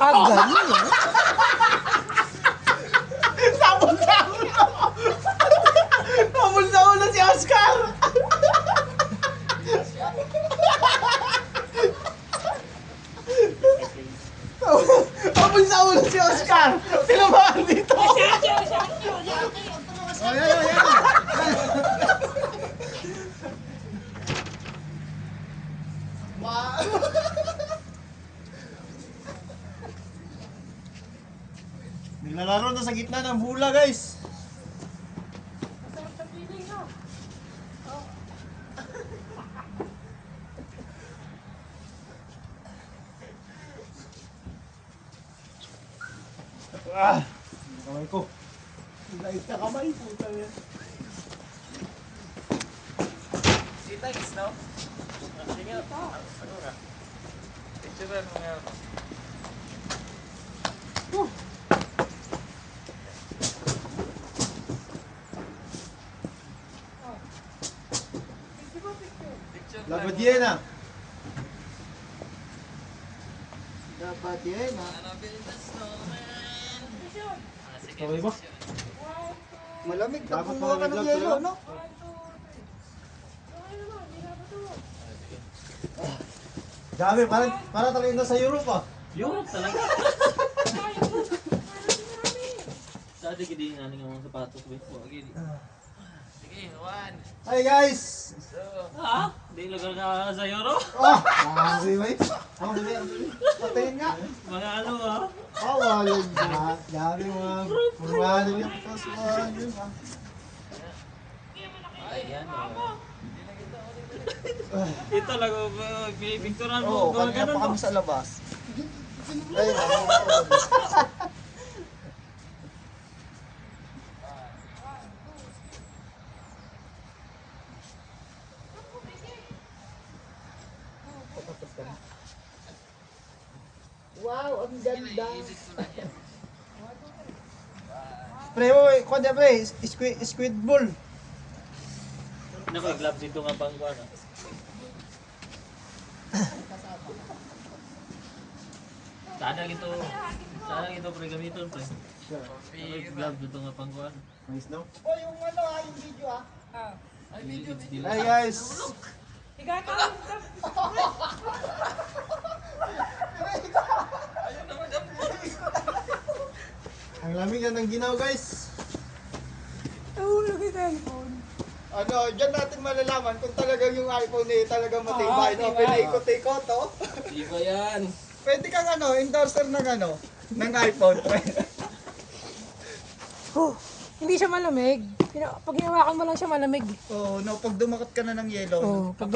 Ah, ganun eh. Sabon sa ulo! Sabon sa ulo si Oscar! Sabon sa ulo si Oscar! Tinamaan dito! Oh, yan, yan, yan. Naglalaro na sa gitna ng hula guys. Ah, ang kamay ko. Light na kamay. Puta yan. Thanks, no? Sige, ano ka? Picture mo nga. Picture Yan ah. Okay ba? Malamig pag Dapat kumuha ka ng malamig lang yelo, sa'yo. no? Dami, parang, parang talagang nasa Europe ah. Europe talaga. Dati gidi nga nga mga sapatos ba? Wag gidi. Sige, one. Hi guys! Ha? Di lagal ka sa Euro? Oh! Masi ba? Oh, dali. Patayin nga. Mga ano ah? Oh, walid na. Dami mga purwado yun. Tapos mga yun ah. Ayan oh. Ito lang oh, picturean Oo, mo. mga kanya pa kami oh. sa labas. Ayun, ang ganda. Pre, oy, kung pre, squid, squid ball. Naku, gloves dito nga pang kuha. Sana ito, sana ito pre gamiton pre. Naku, gloves dito nga pang kuha. Nice, no? O, yung ano ah, yung video ah. Ay, video. Hi guys! Ang lamig yan ng ginaw guys. Ano, dyan natin malalaman kung talagang yung iPhone eh talagang matibay. no? Pinaikot-ikot, oh. Di ba yan? Pwede kang ano, endorser ng ano, ng iPhone. Huh, hindi siya malamig. Pina- Pag hinawakan mo lang siya malamig. oh, no, pag dumakot ka na ng yellow, Oh, pag